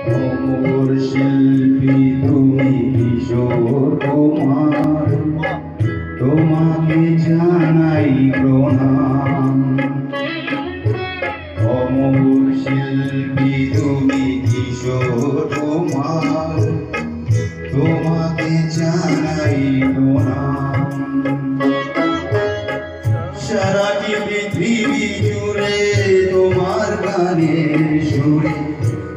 অমর শিল্পী তুমি কিশোর তোমার তোমাকে জানাই প্রণাম। অমর শিল্পী তুমি কিশোর তোমার তোমাকে জানাই প্রণাম। সারাটি পৃথিবী জুড়ে তোমার গানের সুরে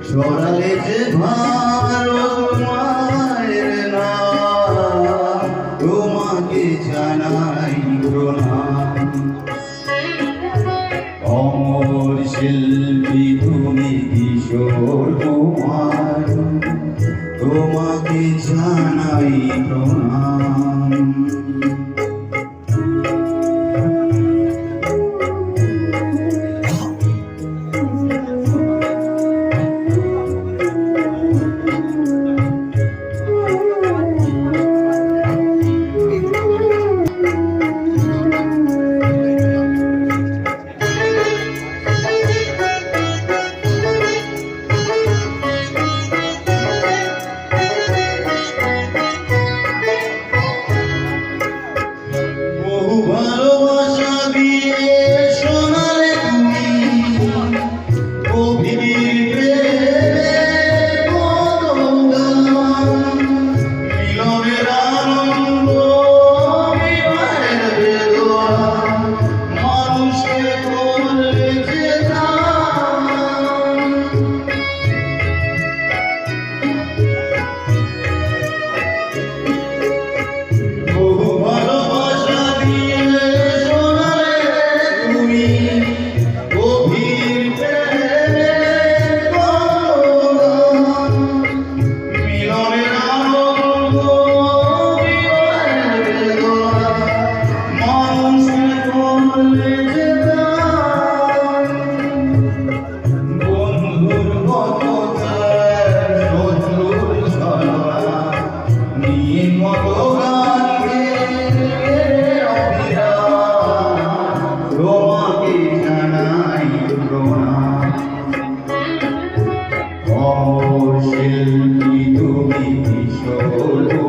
ছড়ালে যে ভারত মায়ের নাম, তোমাকে জানাই প্রণাম অমর শিল্পী তুমি কিশোর তোমার তোমাকে জানাই প্রণাম। তুমি কিশোর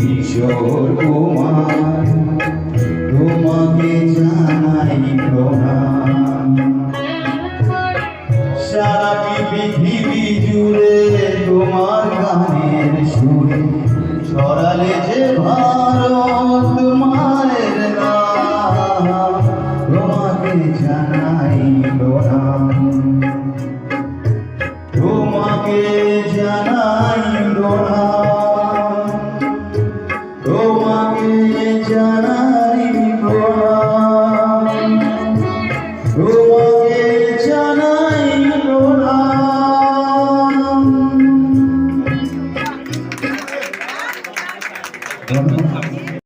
কিশোর কুমার, তোমাকে জানাই প্রণাম। সারা পৃথিবী জুড়ে তোমার গানের সুরে ছড়ালে যে ভারত মায়ের নাম তোমাকে জানাই